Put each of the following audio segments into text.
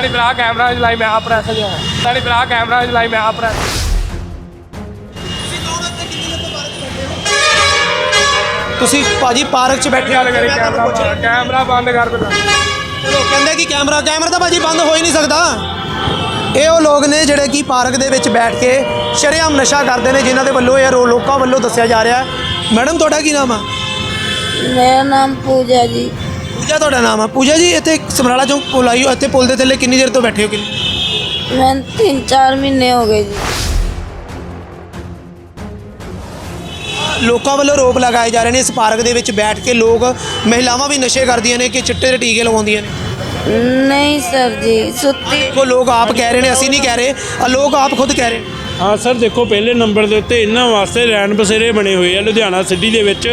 ਸਾਡੀ ਭਰਾ ਕੈਮਰਾ ਚਲਾਈ ਮੈਂ ਆ ਪ੍ਰੈਸ ਗਿਆ ਸਾਡੀ ਭਰਾ ਕੈਮਰਾ ਚਲਾਈ ਮੈਂ ਆ ਪ੍ਰੈਸ ਤੁਸੀਂ ਭਾਜੀ ਪਾਰਕ 'ਚ ਬੈਠੇ ਗੱਲ ਕਰੀ ਕੈਮਰਾ ਬੰਦ- ਕੈਮਰਾ ਬੰਦ ਕਰ ਪਹਿਲਾਂ ਚਲੋ ਕਹਿੰਦੇ ਕਿ ਕੈਮਰਾ ਕੈਮਰਾ ਤਾਂ ਭਾਜੀ ਬੰਦ ਹੋ ਹੀ ਨਹੀਂ ਸਕਦਾ। ਇਹ ਉਹ ਲੋਕ ਨੇ ਜਿਹੜੇ ਕਿ ਪਾਰਕ ਦੇ ਵਿੱਚ ਬੈਠ ਕੇ ਸ਼ਰੇਆਮ ਨਸ਼ਾ ਕਰਦੇ ਨੇ ਜਿਨ੍ਹਾਂ ਦੇ ਵੱਲੋਂ ਇਹ ਰੋ- ਲੋਕਾਂ ਵੱਲੋਂ ਦੱਸਿਆ ਜਾ ਰਿਹਾ ਹੈ। ਮੈਡਮ ਤੁਹਾਡਾ ਕੀ ਨਾਮ ਆ? ਮੇਰਾ ਨਾਮ ਪੂਜਾ ਜੀ। ਪੂਜਾ ਤੁਹਾਡਾ ਨਾਮ ਆ? ਪੂਜਾ ਜੀ ਇੱਥੇ ਸਮਰਾਲਾ ਚੌਂਕ ਪੁਲ ਆਈ ਹੋ ਇੱਥੇ ਪੁਲ ਦੇ ਥੱਲੇ ਕਿੰਨੀ ਦੇਰ ਤੋਂ ਬੈਠੇ ਹੋ ਕਿੰਨੀ? ਮੈਂ 3-4 ਮਹੀਨੇ ਹੋ ਗਏ ਜੀ। ਲੋਕਾਂ ਵੱਲੋਂ ਰੋਪ ਲਗਾਏ ਜਾ ਰਹੇ ਨੇ ਇਸ ਪਾਰਕ ਦੇ ਵਿੱਚ ਬੈਠ ਕੇ ਲੋਕ ਮਹਿਲਾਵਾਂ ਵੀ ਨਸ਼ੇ ਕਰਦੀਆਂ ਨੇ ਕਿ ਚਿੱਟੇ ਦੇ ਟੀਕੇ ਲਗਾਉਂਦੀਆਂ ਨੇ? ਨਹੀਂ ਸਰ ਜੀ ਸੁੱਤੀ ਦੇਖੋ ਲੋਕ ਆਪ ਕਹਿ ਰਹੇ ਨੇ ਅਸੀਂ ਨਹੀਂ ਕਹਿ ਰਹੇ ਆ ਲੋਕ ਆਪ ਖੁਦ ਕਹਿ ਰਹੇ ਨੇ। ਹਾਂ ਸਰ ਦੇਖੋ ਪਹਿਲੇ ਨੰਬਰ ਦੇ ਉੱਤੇ ਇਹਨਾਂ ਵਾਸਤੇ ਰੈਣ ਬਸੇਰੇ ਬਣੇ ਹੋਏ ਆ ਲੁਧਿਆਣਾ ਸਿਟੀ ਦੇ ਵਿੱਚ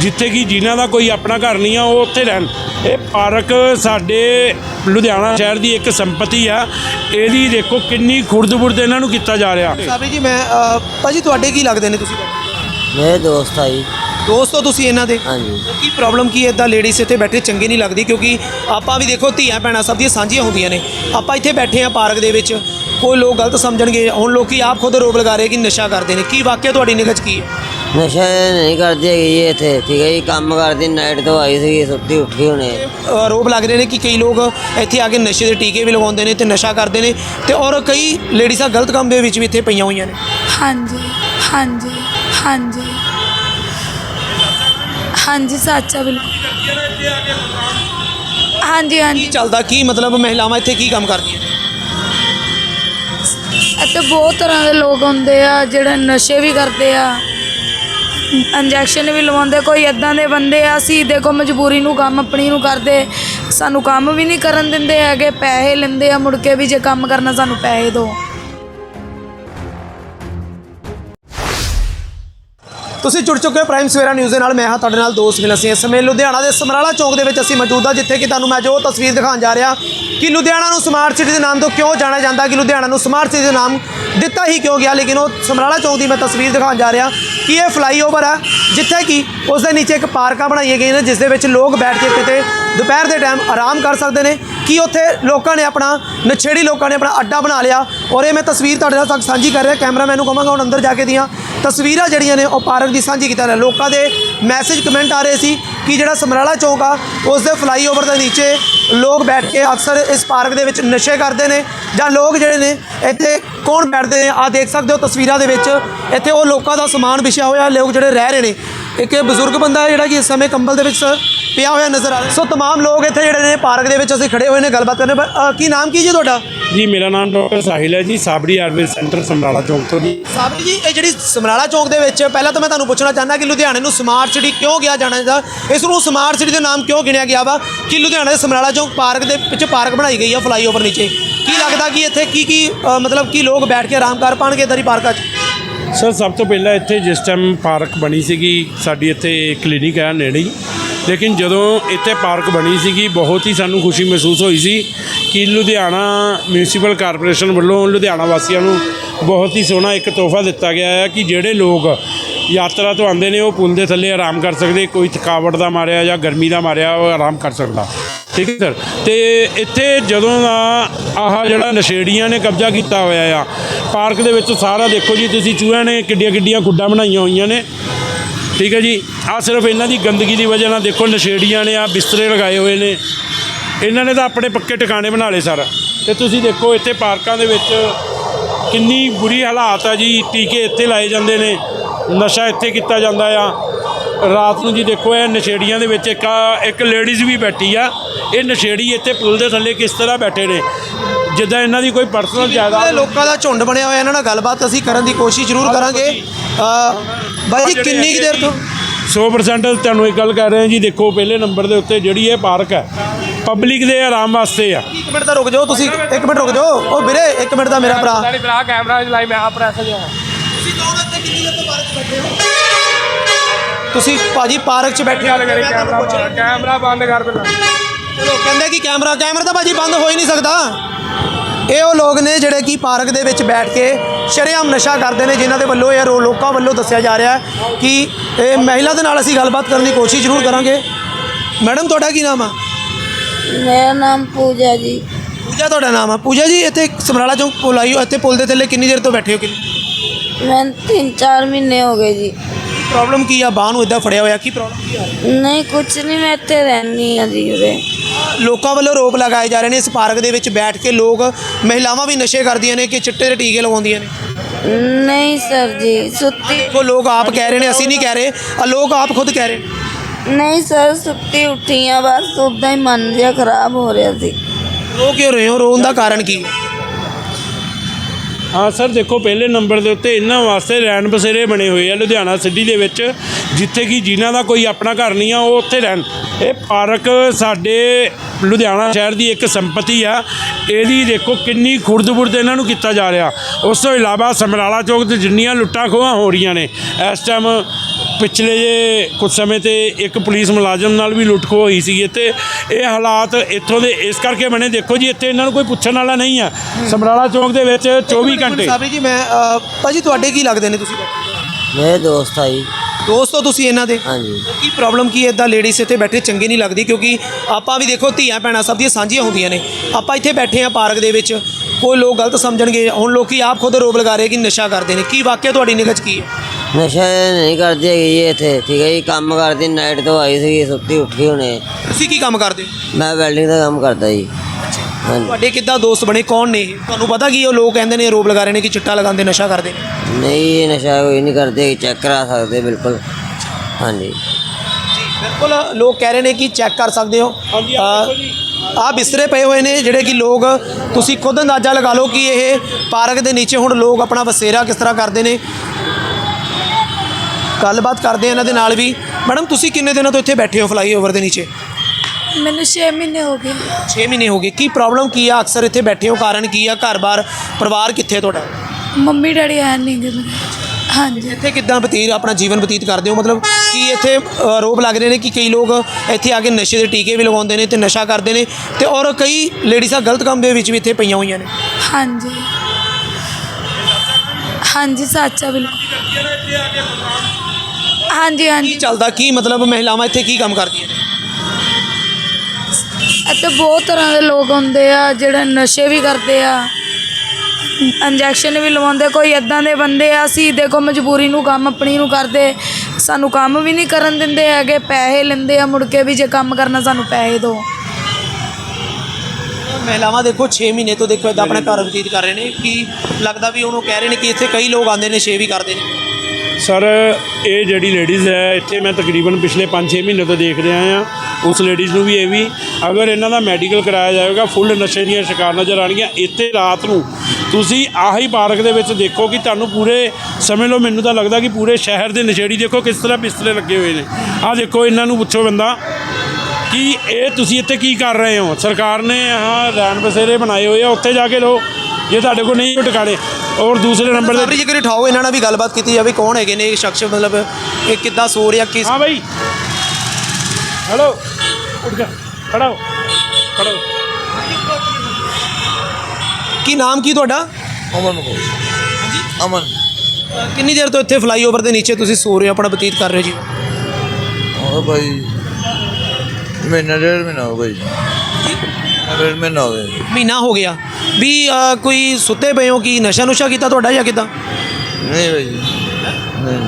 ਜਿੱਥੇ ਕਿ ਜਿਨ੍ਹਾਂ ਦਾ ਕੋਈ ਆਪਣਾ ਘਰ ਨਹੀਂ ਆ ਉਹ ਉੱਥੇ ਰਹਿਣ। ਇਹ ਪਾਰਕ ਸਾਡੇ ਲੁਧਿਆਣਾ ਸ਼ਹਿਰ ਦੀ ਇੱਕ ਸੰਪਤੀ ਆ। ਇਹਦੀ ਦੇਖੋ ਕਿੰਨੀ ਖੁਰਦ-ਬੁਰਦ ਇਹਨਾਂ ਨੂੰ ਕੀਤਾ ਜਾ ਰਿਹਾ। ਸਾਬਰੀ ਜੀ ਮੈਂ ਭਾਜੀ ਤੁਹਾਡੇ ਕੀ ਲੱਗਦੇ ਨੇ ਤੁਸੀਂ? ਮੇਰੇ ਦੋਸਤ ਆ ਜੀ। ਦੋਸਤ ਹੋ ਤੁਸੀਂ ਇਹਨਾਂ ਦੇ? ਹਾਂਜੀ। ਕੀ ਪ੍ਰੋਬਲਮ ਕੀ ਹੈ? ਇਦਾਂ ਲੇਡੀਜ਼ ਇੱਥੇ ਬੈਠੇ ਚੰਗੇ ਨਹੀਂ ਲੱਗਦੀ ਕਿਉਂਕਿ ਆਪਾਂ ਵੀ ਦੇਖੋ ਧੀਆਂ ਭੈਣਾਂ ਸਭ ਦੀਆਂ ਸਾਂਝੀਆਂ ਹੁੰਦੀਆਂ ਨੇ। ਆਪਾਂ ਇੱਥੇ ਬੈਠੇ ਆ ਪਾਰਕ ਦੇ ਵਿੱਚ। ਕੋਈ ਲੋਕ ਗਲਤ ਸਮਝਣਗੇ। ਹੁਣ ਲੋਕੀ ਆਪ ਖੁਦ ਰੋਪ ਲਗਾ ਰਹੇ ਕਿ ਨਸ਼ਾ ਕਰਦੇ ਨੇ। ਕੀ ਵਾਕਿਆ ਤੁਹਾਡੀ ਨਿਗਾਹ 'ਚ ਕੀ ਹੈ? ਨਸ਼ਾ ਨਹੀਂ ਕਰਦੀ ਹੈਗੀ ਜੀ ਇੱਥੇ। ਠੀਕ ਹੈ ਜੀ ਕੰਮ ਕਰਦੀ ਨਾਈਟ ਤੋਂ ਆਈ ਸੀ ਸੁੱਤੀ ਉੱਠੀ ਹੁਣੇ। ਅ, ਰੋਪ ਲੱਗ ਰਹੇ ਨੇ ਕਿ ਕਈ ਲੋਕ ਇੱਥੇ ਆ ਕੇ ਨਸ਼ੇ ਦੇ ਟੀਕੇ ਵੀ ਲਗਾਉਂਦੇ ਨੇ ਤੇ ਨਸ਼ਾ ਕਰਦੇ ਨੇ ਤੇ ਔਰ ਕਈ ਲੇਡੀਜ਼ਾਂ ਗਲਤ ਕੰਮ ਦੇ ਵਿੱਚ ਵੀ ਇੱਥੇ ਪਈਆਂ ਹੋਈਆਂ ਨੇ। ਹਾਂਜੀ ਹਾਂਜੀ ਹਾਂਜੀ। ਹਾਂਜੀ ਸੱਚਾ ਬਿਲਕੁਲ। ਹਾਂਜੀ ਹਾਂਜੀ। ਕੀ ਚੱਲਦਾ ਕੀ ਮਤਲਬ ਮਹਿਲਾਵਾਂ ਇੱਥੇ ਕੀ ਕੰਮ ਕਰਦੀਆਂ? ਨੇ ਇੱਥੇ ਬਹੁਤ ਤਰ੍ਹਾਂ ਦੇ ਲੋਕ ਹੁੰਦੇ ਆ ਜਿਹੜੇ ਨਸ਼ੇ ਵੀ ਕਰਦੇ ਆ ਇੰਜੈਕਸ਼ਨ ਵੀ ਲਵਾਉਂਦੇ ਕੋਈ ਇਦਾਂ ਦੇ ਬੰਦੇ ਆ ਅਸੀਂ ਦੇਖੋ ਮਜਬੂਰੀ ਨੂੰ ਕੰਮ ਆਪਣੀ ਨੂੰ ਕਰਦੇ ਸਾਨੂੰ ਕੰਮ ਵੀ ਨਹੀਂ ਕਰਨ ਦਿੰਦੇ ਹੈਗੇ ਪੈਸੇ ਲੈਂਦੇ ਆ ਮੁੜ ਕੇ ਵੀ ਜੇ ਕੰਮ ਕਰਨਾ ਸਾਨੂੰ ਪੈਸੇ ਦਿਓ। ਤੁਸੀਂ ਜੁੜ ਚੁੱਕੇ ਹੋ ਪ੍ਰਾਈਮ ਸਵੇਰਾ ਨਿਊਜ਼ ਦੇ ਨਾਲ। ਮੈਂ ਹਾਂ ਤੁਹਾਡੇ ਨਾਲ ਦੋਸਤ ਮਿਲ ਅਸੀਂ ਇਸ ਸਮੇਂ ਲੁਧਿਆਣਾ ਦੇ ਸਮਰਾਲਾ ਚੌਕ ਦੇ ਵਿੱਚ ਅਸੀਂ ਮੌਜੂਦ ਹਾਂ, ਜਿੱਥੇ ਕਿ ਤੁਹਾਨੂੰ ਮੈਂ ਜੋ ਤਸਵੀਰ ਦਿਖਾਉਣ ਜਾ ਰਿਹਾ ਕਿ ਲੁਧਿਆਣਾ ਨੂੰ ਸਮਾਰਟ ਸਿਟੀ ਦੇ ਨਾਮ ਤੋਂ ਕਿਉਂ ਜਾਣਿਆ ਜਾਂਦਾ, ਕਿ ਲੁਧਿਆਣਾ ਨੂੰ ਸਮਾਰਟ ਸਿਟੀ ਦੇ ਨਾਮ ਦਿੱਤਾ ਹੀ ਕਿਉਂ ਗਿਆ, ਲੇਕਿਨ ਉਹ ਸਮਰਾਲਾ ਚੌਕ ਦੀ ਮੈਂ ਤਸਵੀਰ ਦਿਖਾਉਣ ਜਾ ਰਿਹਾ ਕਿ ਇਹ ਫਲਾਈਓਵਰ ਹੈ ਜਿੱਥੇ ਕਿ ਉਸ ਦੇ ਨੀਚੇ ਇੱਕ ਪਾਰਕਾਂ ਬਣਾਈਆਂ ਗਈਆਂ ਨੇ, ਜਿਸ ਦੇ ਵਿੱਚ ਲੋਕ ਬੈਠ ਕੇ ਕਿਤੇ ਦੁਪਹਿਰ ਦੇ ਟਾਈਮ ਆਰਾਮ ਕਰ ਸਕਦੇ ਨੇ। ਕਿ ਉੱਥੇ ਲੋਕਾਂ ਨੇ ਆਪਣਾ ਨਛੇੜੀ ਲੋਕਾਂ ਨੇ ਆਪਣਾ ਅੱਡਾ ਬਣਾ ਲਿਆ? ਔਰ ਇਹ ਮੈਂ ਤਸਵੀਰ ਤੁਹਾਡੇ ਨਾਲ ਸਾਂਝੀ ਕਰ ਰਿਹਾ, ਕੈਮਰਾਮੈਨ ਨੂੰ ਕਹਾਂਗਾ, ਹੁਣ ਅੰਦਰ ਜਾ ਕੇ ਦੀਆਂ ਤਸਵੀਰਾਂ ਜਿਹੜੀਆਂ ਨੇ ਉਹ ਪਾਰਕ ਦੀ ਸਾਂਝੀ ਕੀਤਾ ਰਿਹਾ ਲੋਕਾਂ ਦੇ ਮੈਸੇਜ ਕਮੈਂਟ ਆ ਰਹੇ ਸੀ ਕਿ ਜਿਹੜਾ ਸਮਰਾਲਾ ਚੌਕ ਆ ਉਸ ਦੇ ਫਲਾਈਓਵਰ ਦੇ ਨੀਚੇ ਲੋਕ ਬੈਠ ਕੇ ਅਕਸਰ ਇਸ ਪਾਰਕ ਦੇ ਵਿੱਚ ਨਸ਼ੇ ਕਰਦੇ ਨੇ ਜਾਂ ਲੋਕ ਜਿਹੜੇ ਨੇ ਇੱਥੇ ਕੌਣ ਬੈਠਦੇ ਨੇ ਆ ਦੇਖ ਸਕਦੇ ਹੋ ਤਸਵੀਰਾਂ ਦੇ ਵਿੱਚ ਇੱਥੇ ਉਹ ਲੋਕਾਂ ਦਾ ਸਮਾਨ ਵਿਛਿਆ ਹੋਇਆ ਲੋਕ ਜਿਹੜੇ ਰਹਿ ਰਹੇ ਨੇ ਇੱਕ ਇਹ ਬਜ਼ੁਰਗ ਬੰਦਾ ਹੈ ਜਿਹੜਾ ਕਿ ਇਸ ਸਮੇਂ ਕੰਬਲ ਦੇ ਵਿੱਚ ਪਿਆ ਹੋਇਆ ਨਜ਼ਰ ਆ ਰਿਹਾ ਸੋ तमाम ਲੋਕ ਇੱਥੇ ਜਿਹੜੇ ਨੇ ਪਾਰਕ ਦੇ ਵਿੱਚ ਅਸੀਂ ਖੜੇ ਹੋਏ ਨੇ ਗੱਲਬਾਤ ਕਰਨੇ ਪਰ ਅ, ਕੀ ਨਾਮ ਕੀ ਜੀ ਤੁਹਾਡਾ ਜੀ ਮੇਰਾ ਨਾਮ ਡਾਕਟਰ ਸਾਹਿਲ ਹੈ ਜੀ ਸਾਬਰੀ ਆਯੁਰਵੇਦ ਸੈਂਟਰ ਸਮਰਾਲਾ ਚੌਕ ਤੋਂ ਜੀ। ਸਾਬਰੀ ਜੀ ਇਹ ਜਿਹੜੀ ਸਮਰਾਲਾ ਚੌਕ ਦੇ ਵਿੱਚ ਪਹਿਲਾਂ ਤਾਂ ਮੈਂ ਤੁਹਾਨੂੰ ਪੁੱਛਣਾ ਚਾਹੁੰਦਾ ਕਿ ਲੁਧਿਆਣੇ ਨੂੰ ਸਮਾਰਟ ਸਿਟੀ ਕਿਉਂ ਗਿਆ ਜਾਣਾ ਜਾਂਦਾ? ਇਸ ਨੂੰ ਸਮਾਰਟ ਸਿਟੀ ਦੇ ਨਾਮ ਕਿਉਂ ਗਿਣਿਆ ਗਿਆ ਵਾ? ਕਿ ਲੁਧਿਆਣੇ ਦੇ ਸਮਰਾਲਾ ਚੌਕ ਪਾਰਕ ਦੇ ਵਿੱਚ ਪਾਰਕ ਬਣਾਈ ਗਈ ਆ ਫਲਾਈਓਵਰ ਨੀਚੇ? ਕੀ ਲੱਗਦਾ ਕਿ ਇੱਥੇ ਕੀ ਕੀ ਅ, ਮਤਲਬ ਕੀ ਲੋਕ ਬੈਠ ਕੇ ਆਰਾਮ ਕਰ ਪਾਣਗੇ ਇਦਾਂ ਦੀ ਪਾਰਕਾਂ 'ਚ? ਸਰ ਸਭ ਤੋਂ ਪਹਿਲਾਂ ਇੱਥੇ ਜਿਸ ਟਾਈਮ ਪਾਰਕ ਬਣੀ ਸੀਗੀ ਸਾਡੀ ਇੱਥੇ ਕਲੀਨਿਕ ਹੈ ਨੇੜੇ ਹੀ। ਲੇਕਿਨ ਜਦੋਂ ਇੱਥੇ ਪਾਰਕ ਬਣੀ ਸੀਗੀ ਬਹੁਤ ਹੀ ਸਾਨੂੰ ਖੁਸ਼ੀ ਮਹਿਸੂਸ ਹੋਈ ਸੀ ਕਿ ਲੁਧਿਆਣਾ ਮਿਊਨਿਸਪਲ ਕਾਰਪੋਰੇਸ਼ਨ ਵੱਲੋਂ ਲੁਧਿਆਣਾ ਵਾਸੀਆਂ ਨੂੰ ਬਹੁਤ ਹੀ ਸੋਹਣਾ ਇੱਕ ਤੋਹਫਾ ਦਿੱਤਾ ਗਿਆ ਹੈ ਕਿ ਜਿਹੜੇ ਲੋਕ ਯਾਤਰਾ ਤੋਂ ਆਉਂਦੇ ਨੇ, ਉਹ ਪੁਲ ਦੇ ਥੱਲੇ ਆਰਾਮ ਕਰ ਸਕਦੇ, ਕੋਈ ਥਕਾਵਟ ਦਾ ਮਾਰਿਆ ਜਾਂ ਗਰਮੀ ਦਾ ਮਾਰਿਆ, ਉਹ ਆਰਾਮ ਕਰ ਸਕਦਾ। ਠੀਕ ਹੈ ਸਰ? ਤੇ ਇੱਥੇ ਜਦੋਂ ਦਾ ਆਹ ਜਿਹੜਾ ਨਸ਼ੇੜੀਆਂ ਨੇ ਕਬਜ਼ਾ ਕੀਤਾ ਹੋਇਆ ਆ, ਪਾਰਕ ਦੇ ਵਿੱਚ ਸਾਰਾ ਦੇਖੋ ਜੀ, ਤੁਸੀਂ ਚੂਹਿਆਂ ਨੇ ਕਿੱਡੀਆਂ ਕਿੱਡੀਆਂ ਗੁੱਡਾਂ ਬਣਾਈਆਂ ਹੋਈਆਂ ਨੇ। ਠੀਕ ਹੈ ਜੀ? ਆ ਸਿਰਫ ਇਹਨਾਂ ਦੀ ਗੰਦਗੀ ਦੀ ਵਜ੍ਹਾ ਨਾਲ ਦੇਖੋ, ਨਸ਼ੇੜੀਆਂ ਨੇ ਆ ਬਿਸਤਰੇ ਲਗਾਏ ਹੋਏ ਨੇ। ਇਹਨਾਂ ਨੇ ਤਾਂ ਆਪਣੇ ਪੱਕੇ ਟਿਕਾਣੇ ਬਣਾ ਲਏ ਸਰ। ਤੇ ਤੁਸੀਂ ਦੇਖੋ ਇੱਥੇ ਪਾਰਕਾਂ ਦੇ ਵਿੱਚ ਕਿੰਨੀ ਬੁਰੀ ਹਾਲਾਤ ਆ ਜੀ ਟੀਕੇ ਇੱਥੇ ਲਾਏ ਜਾਂਦੇ ਨੇ ਨਸ਼ਾ ਇੱਥੇ ਕੀਤਾ ਜਾਂਦਾ ਆ। ਰਾਤ ਨੂੰ ਜੀ ਦੇਖੋ ਇਹ ਨਸ਼ੇੜੀਆਂ ਦੇ ਵਿੱਚ ਇੱਕ ਇੱਕ ਲੇਡੀਜ਼ ਵੀ ਬੈਠੀ ਆ। ਇਹ ਨਸ਼ੇੜੀ ਇੱਥੇ ਪੁਲ ਦੇ ਥੱਲੇ ਕਿਸ ਤਰ੍ਹਾਂ ਬੈਠੇ ਨੇ? ਜਿੱਦਾਂ ਇਹਨਾਂ ਦੀ ਕੋਈ ਪਰਸਨਲ ਜਾਇਦਾਦ ਲੋਕਾਂ ਦਾ ਝੁੰਡ ਬਣਿਆ ਹੋਇਆ ਇਹਨਾਂ ਨਾਲ ਗੱਲਬਾਤ ਅਸੀਂ ਕਰਨ ਦੀ ਕੋਸ਼ਿਸ਼ ਜ਼ਰੂਰ ਕਰਾਂਗੇ। ਬਾਈ ਜੀ ਕਿੰਨੀ ਕੁ ਦੇਰ ਤੋਂ? 100% ਤੁਹਾਨੂੰ ਇੱਕ ਗੱਲ ਕਰ ਰਹੇ ਹਾਂ ਜੀ ਦੇਖੋ ਪਹਿਲੇ ਨੰਬਰ ਦੇ ਉੱਤੇ ਜਿਹੜੀ ਇਹ ਪਾਰਕ ਹੈ ਪਬਲਿਕ ਦੇ ਆਰਾਮ ਵਾਸਤੇ ਆ। ਇੱਕ ਮਿੰਟ ਤਾਂ ਰੁਕ ਜਾਓ ਤੁਸੀਂ ਇੱਕ ਮਿੰਟ ਰੁਕ ਜਾਓ। ਉਹ ਵੀਰੇ ਇੱਕ ਮਿੰਟ ਦਾ ਮੇਰਾ ਭਰਾ। ਸਾਡੀ ਭਰਾ ਕੈਮਰਾ ਚਲਾਈ ਮੈਂ ਆ ਪ੍ਰੈਸ ਗਿਆ ਤੁਸੀਂ ਭਾਜੀ ਪਾਰਕ 'ਚ ਬੈਠੇ ਕਰੀ ਕੈਮਰਾ ਬੰਦ- ਕੈਮਰਾ ਬੰਦ ਕਰ ਪਹਿਲਾਂ ਚਲੋ ਕਹਿੰਦੇ ਕਿ ਕੈਮਰਾ ਕੈਮਰਾ ਤਾਂ ਭਾਜੀ ਬੰਦ ਹੋ ਹੀ ਨਹੀਂ ਸਕਦਾ। ਇਹ ਉਹ ਲੋਕ ਨੇ ਜਿਹੜੇ ਕਿ ਪਾਰਕ ਦੇ ਵਿੱਚ ਬੈਠ ਕੇ ਸ਼ਰੇਆਮ ਨਸ਼ਾ ਕਰਦੇ ਨੇ ਜਿਨ੍ਹਾਂ ਦੇ ਵੱਲੋਂ ਇਹ ਰੋ- ਲੋਕਾਂ ਵੱਲੋਂ ਦੱਸਿਆ ਜਾ ਰਿਹਾ ਹੈ ਕਿ ਇਹ ਮਹਿਲਾ ਦੇ ਨਾਲ ਅਸੀਂ ਗੱਲਬਾਤ ਕਰਨ ਦੀ ਕੋਸ਼ਿਸ਼ ਜ਼ਰੂਰ ਕਰਾਂਗੇ। ਮੈਡਮ ਤੁਹਾਡਾ ਕੀ ਨਾਮ ਆ? ਮੇਰਾ ਨਾਮ ਪੂਜਾ ਜੀ। ਪੂਜਾ ਤੁਹਾਡਾ ਨਾਮ ਆ? ਪੂਜਾ ਜੀ ਇੱਥੇ ਸਮਰਾਲਾ ਚੌਂਕ ਪੁਲ ਆਈ ਹੋ ਇੱਥੇ ਪੁਲ ਦੇ ਥੱਲੇ ਕਿੰਨੀ ਦੇਰ ਤੋਂ ਬੈਠੇ ਹੋ ਕਿ ਮੈਂ ਤਿੰਨ ਚਾਰ ਮਹੀਨੇ ਹੋ ਗਏ ਜੀ। ਪ੍ਰੋਬਲਮ ਕੀ ਆ? ਬਾਹ ਨੂੰ ਇਦਾਂ ਫੜਿਆ ਹੋਇਆ ਕੀ ਪ੍ਰੋਬਲਮ ਕੀ ਆ? ਨਹੀਂ ਕੁਛ ਨਹੀਂ ਮੈਂ ਇੱਥੇ ਰਹਿਣੀ ਆ ਜੀ ਉਰੇ। ਲੋਕਾਂ ਵੱਲੋਂ ਰੋਪ ਲਗਾਏ ਜਾ ਰਹੇ ਨੇ ਇਸ ਪਾਰਕ ਦੇ ਵਿੱਚ ਬੈਠ ਕੇ ਲੋਕ ਮਹਿਲਾਵਾਂ ਵੀ ਨਸ਼ੇ ਕਰਦੀਆਂ ਨੇ ਕਿ ਚਿੱਟੇ ਦੇ ਟੀਕੇ ਲਗਾਉਂਦੀਆਂ ਨੇ। ਨਹੀਂ ਸਰ ਜੀ ਸੁੱਤੀ ਦੇਖੋ ਲੋਕ ਆਪ ਕਹਿ ਰਹੇ ਨੇ ਅਸੀਂ ਨਹੀਂ ਕਹਿ ਰਹੇ ਆ ਲੋਕ ਆਪ ਖੁਦ ਕਹਿ ਰਹੇ ਨੇ। ਨਹੀਂ ਸਰ ਸੁੱਤੀ ਉੱਠੀ ਆ ਬਸ ਉਦਾਂ ਹੀ ਮਨ ਜਿਹਾ ਖਰਾਬ ਹੋ ਰਿਹਾ ਸੀ। ਰੋ ਕਿਉਂ ਰਹੇ ਹੋ? ਰੋਣ ਦਾ ਕਾਰਨ ਕੀ? ਹੈ ਹਾਂ ਸਰ ਦੇਖੋ ਪਹਿਲੇ ਨੰਬਰ ਦੇ ਉੱਤੇ ਇਹਨਾਂ ਵਾਸਤੇ ਰੈਣ ਬਸੇਰੇ ਬਣੇ ਹੋਏ ਆ ਲੁਧਿਆਣਾ ਸਿਟੀ ਦੇ ਵਿੱਚ ਜਿੱਥੇ ਕਿ ਜਿਨ੍ਹਾਂ ਦਾ ਕੋਈ ਆਪਣਾ ਘਰ ਨਹੀਂ ਆ ਉਹ ਉੱਥੇ ਰਹਿਣ। ਇਹ ਪਾਰਕ ਸਾਡੇ ਲੁਧਿਆਣਾ ਸ਼ਹਿਰ ਦੀ ਇੱਕ ਸੰਪਤੀ ਆ। ਇਹਦੀ ਦੇਖੋ ਕਿੰਨੀ ਖੁਰਦ-ਬੁਰਦ ਇਹਨਾਂ ਨੂੰ ਕੀਤਾ ਜਾ ਰਿਹਾ। ਉਸ ਤੋਂ ਇਲਾਵਾ ਸਮਰਾਲਾ ਚੌਕ ਤੇ ਜਿੰਨੀਆਂ ਲੁੱਟਾਂ ਖੋਹਾਂ ਹੋ ਰਹੀਆਂ ਨੇ ਇਸ ਟਾਈਮ ਪਿਛਲੇ ਜੇ ਕੁਝ ਸਮੇਂ ਤੇ ਇੱਕ ਪੁਲਿਸ ਮੁਲਾਜ਼ਮ ਨਾਲ ਵੀ ਲੁੱਟ ਖੋਹ ਹੋਈ ਸੀ ਤੇ ਇਹ ਹਾਲਾਤ ਇੱਥੋਂ ਦੇ ਇਸ ਕਰਕੇ ਬਣੇ ਦੇਖੋ ਜੀ ਇੱਥੇ ਇਹਨਾਂ ਨੂੰ ਕੋਈ ਪੁੱਛਣ ਵਾਲਾ ਨਹੀਂ ਆ। ਸਮਰਾਲਾ ਚੌਕ ਦੇ ਵਿੱਚ 24 ਘੰਟੇ। ਸਾਬਰੀ ਜੀ ਮੈਂ ਅ, ਭਾਜੀ ਤੁਹਾਡੇ ਕੀ ਲੱਗਦੇ ਨੇ ਤੁਸੀਂ? ਮੇਰੇ ਦੋਸਤ ਆ ਜੀ। ਦੋਸਤ ਹੋ ਤੁਸੀਂ ਇਹਨਾਂ ਦੇ? ਹਾਂਜੀ। ਕੀ ਪ੍ਰੋਬਲਮ ਕੀ ਹੈ ਇਦਾਂ ਲੇਡੀਜ਼ ਇੱਥੇ ਬੈਠੇ ਚੰਗੇ ਨਹੀਂ ਲੱਗਦੀ? ਕਿਉਂਕਿ ਆਪਾਂ ਵੀ ਦੇਖੋ ਧੀਆਂ ਭੈਣਾਂ ਸਭ ਦੀਆਂ ਸਾਂਝੀਆਂ ਹੁੰਦੀਆਂ ਨੇ। ਆਪਾਂ ਇੱਥੇ ਬੈਠੇ ਆ ਪਾਰਕ ਦੇ ਵਿੱਚ। ਕੋਈ ਲੋਕ ਗਲਤ ਸਮਝਣਗੇ। ਹੁਣ ਲੋਕੀ ਆਪ ਖੁਦ ਰੋਪ ਲਗਾ ਰਹੇ ਕਿ ਨਸ਼ਾ ਕਰਦੇ ਨੇ। ਕੀ ਵਾਕਿਆ ਤੁਹਾਡੀ ਨਿਗਾਹ 'ਚ ਕੀ ਹੈ? ਨਸ਼ਾ ਨਹੀਂ ਕਰਦੀ ਹੈਗੀ ਜੀ ਇੱਥੇ ਠੀਕ ਹੈ ਜੀ ਕੰਮ ਕਰਦੀ ਨਾਈਟ ਤੋਂ ਆਈ ਸੀਗੀ ਸੁੱਤੀ ਉੱਠੀ ਹੁਣੇ। ਤੁਸੀਂ ਕੀ ਕੰਮ ਕਰਦੇ? ਹੋ ਮੈਂ ਵੈਲਡਿੰਗ ਦਾ ਕੰਮ ਕਰਦਾ ਜੀ। ਹਾਂਜੀ। ਤੁਹਾਡੇ ਕਿੱਦਾਂ ਦੋਸਤ ਬਣੇ ਕੌਣ ਨੇ? ਇਹ? ਤੁਹਾਨੂੰ ਪਤਾ ਕੀ ਉਹ ਲੋਕ ਕਹਿੰਦੇ ਨੇ ਰੋਪ ਲਗਾ ਰਹੇ ਨੇ ਕਿ ਚਿੱਟਾ ਲਗਾਉਂਦੇ ਨਸ਼ਾ ਕਰਦੇ ਨੇ? ਨਹੀਂ ਇਹ ਨਸ਼ਾ ਕੋਈ ਨਹੀਂ ਕਰਦੇ ਚੈੱਕ ਕਰਾ ਸਕਦੇ ਬਿਲਕੁਲ। ਹਾਂਜੀ। ਬਿਲਕੁਲ ਲੋਕ ਕਹਿ ਰਹੇ ਨੇ ਕਿ ਚੈੱਕ ਕਰ ਸਕਦੇ ਹੋ। ਹਾਂਜੀ, ਆਹ। ਆ ਬਿਸਤਰੇ ਪਏ ਹੋਏ ਨੇ ਜਿਹੜੇ ਕਿ ਲੋਕ ਤੁਸੀਂ ਖੁਦ ਅੰਦਾਜ਼ਾ ਲਗਾ ਲਓ ਕਿ ਇਹ ਪਾਰਕ ਦੇ ਨੀਚੇ ਹੁਣ ਲੋਕ ਆਪਣਾ ਵਸੇਰਾ ਕਿਸ ਤਰ੍ਹਾਂ ਕਰਦੇ ਨੇ। ਗੱਲਬਾਤ ਕਰਦੇ ਆ ਇਹਨਾਂ ਦੇ ਨਾਲ ਵੀ। ਮੈਡਮ ਤੁਸੀਂ ਕਿੰਨੇ ਦਿਨਾਂ ਤੋਂ ਇੱਥੇ ਬੈਠੇ ਹੋ ਫਲਾਈਓਵਰ ਦੇ ਨੀਚੇ? ਮੈਨੂੰ 6 ਮਹੀਨੇ ਹੋ ਗਏ। 6 ਮਹੀਨੇ ਹੋ ਗਏ। ਕੀ ਪ੍ਰੋਬਲਮ ਕੀ ਆ? ਅਕਸਰ ਇੱਥੇ ਬੈਠੇ ਹੋ ਕਾਰਨ ਕੀ ਆ? ਘਰ-ਬਾਰ ਪਰਿਵਾਰ ਕਿੱਥੇ ਹੈ ਤੁਹਾਡਾ? ਮੰਮੀ ਡੈਡੀ ਹੈ ਨਹੀਂ ਗੇ ਮੇਰੇ। ਹਾਂਜੀ। ਇੱਥੇ ਕਿੱਦਾਂ ਬਤੀਤ ਆਪਣਾ ਜੀਵਨ ਬਤੀਤ ਕਰਦੇ ਹੋ? ਮਤਲਬ ਕੀ ਇੱਥੇ ਅ, ਆਰੋਪ ਲੱਗ ਰਹੇ ਨੇ ਕਿ ਕਈ ਲੋਕ ਇੱਥੇ ਆ ਕੇ ਨਸ਼ੇ ਦੇ ਟੀਕੇ ਵੀ ਲਗਾਉਂਦੇ ਨੇ ਤੇ ਨਸ਼ਾ ਕਰਦੇ ਨੇ ਤੇ ਔਰ ਕਈ ਲੇਡੀਜ਼ਾਂ ਗਲਤ ਕੰਮ ਦੇ ਵਿੱਚ ਵੀ ਇੱਥੇ ਪਈਆਂ ਹੋਈਆਂ ਨੇ। ਹਾਂਜੀ। ਹਾਂਜੀ ਸੱਚਾ ਬਿਲਕੁਲ। ਹਾਂਜੀ ਕੀ ਹਾਂਜੀ। ਚੱਲਦਾ? ਕੀ ਮਤਲਬ ਮਹਿਲਾਵਾਂ ਇੱਥੇ ਕੀ ਕੰਮ ਕਰਦੀਆਂ ਨੇ? ਇੱਥੇ ਬਹੁਤ ਤਰ੍ਹਾਂ ਦੇ ਲੋਕ ਹੁੰਦੇ ਆ ਜਿਹੜੇ ਨਸ਼ੇ ਵੀ ਕਰਦੇ ਆ ਇੰਜੈਕਸ਼ਨ ਵੀ ਲਵਾਉਂਦੇ ਕੋਈ ਇਦਾਂ ਦੇ ਬੰਦੇ ਆ ਅਸੀਂ ਦੇਖੋ ਮਜਬੂਰੀ ਨੂੰ ਕੰਮ ਆਪਣੀ ਨੂੰ ਕਰਦੇ ਸਾਨੂੰ ਕੰਮ ਵੀ ਨਹੀਂ ਕਰਨ ਦਿੰਦੇ ਹੈਗੇ ਪੈਸੇ ਲੈਂਦੇ ਆ ਮੁੜ ਕੇ ਵੀ ਜੇ ਕੰਮ ਕਰਨਾ ਸਾਨੂੰ ਪੈਸੇ ਦਿਓ। ਮਹਿਲਾਵਾਂ ਦੇਖੋ 6 ਮਹੀਨੇ ਤੋਂ ਦੇਖੋ ਇਦਾਂ ਆਪਣਾ ਘਰ ਬਤੀਤ ਕਰ ਰਹੇ ਨੇ ਕੀ ਲੱਗਦਾ ਵੀ ਉਹਨੂੰ ਕਹਿ ਰਹੇ ਨੇ ਕਿ ਇੱਥੇ ਕਈ ਲੋਕ ਆਉਂਦੇ ਨੇ 6 ਵੀ ਕਰਦੇ ਨੇ। ਸਰ, ਇਹ ਜਿਹੜੀ ਲੇਡੀਜ਼ ਹੈ, ਇੱਥੇ ਮੈਂ ਤਕਰੀਬਨ ਪਿਛਲੇ 5-6 ਮਹੀਨੇ ਤੋਂ ਦੇਖ ਰਿਹਾ ਆ ਉਸ ਲੇਡੀਜ਼ ਨੂੰ ਵੀ ਇਹ ਵੀ, ਅਗਰ ਇਹਨਾਂ ਦਾ ਮੈਡੀਕਲ ਕਰਾਇਆ ਜਾਵੇਗਾ ਫੁੱਲ ਨਸ਼ੇ ਦੀਆਂ ਸ਼ਿਕਾਰ ਨਜ਼ਰ ਆਣਗੀਆਂ ਇੱਥੇ ਰਾਤ ਨੂੰ ਤੁਸੀਂ ਆਹੀ ਪਾਰਕ ਦੇ ਵਿੱਚ ਦੇਖੋ ਕਿ ਤੁਹਾਨੂੰ ਪੂਰੇ ਸਮਝ ਲਓ, ਮੈਨੂੰ ਤਾਂ ਲੱਗਦਾ ਕਿ ਪੂਰੇ ਸ਼ਹਿਰ ਦੇ ਨਸ਼ੇੜੀ ਦੇਖੋ ਕਿਸ ਤਰ੍ਹਾਂ ਬਿਸਤਰੇ ਲੱਗੇ ਹੋਏ ਨੇ। ਆਹ ਦੇਖੋ, ਇਹਨਾਂ ਨੂੰ ਪੁੱਛੋ ਬੰਦਾ ਕਿ ਇਹ ਤੁਸੀਂ ਇੱਥੇ ਕੀ ਕਰ ਰਹੇ ਹੋ? ਸਰਕਾਰ ਨੇ ਆਹ ਰੈਣ ਬਸੇਰੇ ਬਣਾਏ ਹੋਏ ਆ, ਉੱਥੇ ਜਾ ਕੇ ਲੋ ਜੇ ਤੁਹਾਡੇ ਕੋਲ ਨਹੀਂ ਟਿਕਾਣੇ। ਔਰ ਦੂਸਰੇ ਨੰਬਰ ਸਾਬਰੀ ਦੇ ਜੀ ਕਰੀ ਠਾਓ ਇਹਨਾਂ ਨਾਲ ਵੀ ਗੱਲਬਾਤ ਕੀਤੀ ਜਾਵੇ ਕੌਣ ਹੈਗੇ ਨੇ ਇਹ ਸ਼ਖਸ ਮਤਲਬ ਇਹ ਕਿੱਦਾਂ ਸੋ ਰਿਹਾ ਕਿਸ ਹਾਂ ਭਾਈ ਹੈਲੋ ਉੱਠ ਜਾ ਖੜਾ ਹੋ ਖੜਾ ਹੋ। ਕੀ ਨਾਮ ਕੀ ਤੁਹਾਡਾ? ਅਮਨ ਕੋ ਅਮਨ। ਕਿੰਨੀ ਦੇਰ ਤੋਂ ਇੱਥੇ ਫਲਾਈਓਵਰ ਦੇ ਨੀਚੇ ਤੁਸੀਂ ਸੋ ਰਹੇ ਹੋ ਆਪਣਾ ਬਤੀਤ ਕਰ ਰਹੇ ਹੋ ਜੀ? ਮਹੀਨਾ ਡੇਢ ਮਹੀਨਾ ਹੋ ਗਿਆ ਜੀ। ਡੇਢ ਮਹੀਨਾ ਹੋ ਗਿਆ ਜੀ। ਮਹੀਨਾ ਹੋ ਗਿਆ। ਵੀ ਕੋਈ ਸੁੱਤੇ ਪਏ ਹੋ ਕਿ? ਨਸ਼ਾ ਨੁਸ਼ਾ ਕੀਤਾ ਤੁਹਾਡਾ ਜਾਂ ਕਿਦਾਂ? ਨਹੀਂ ਭਾਈ ਨਹੀਂ।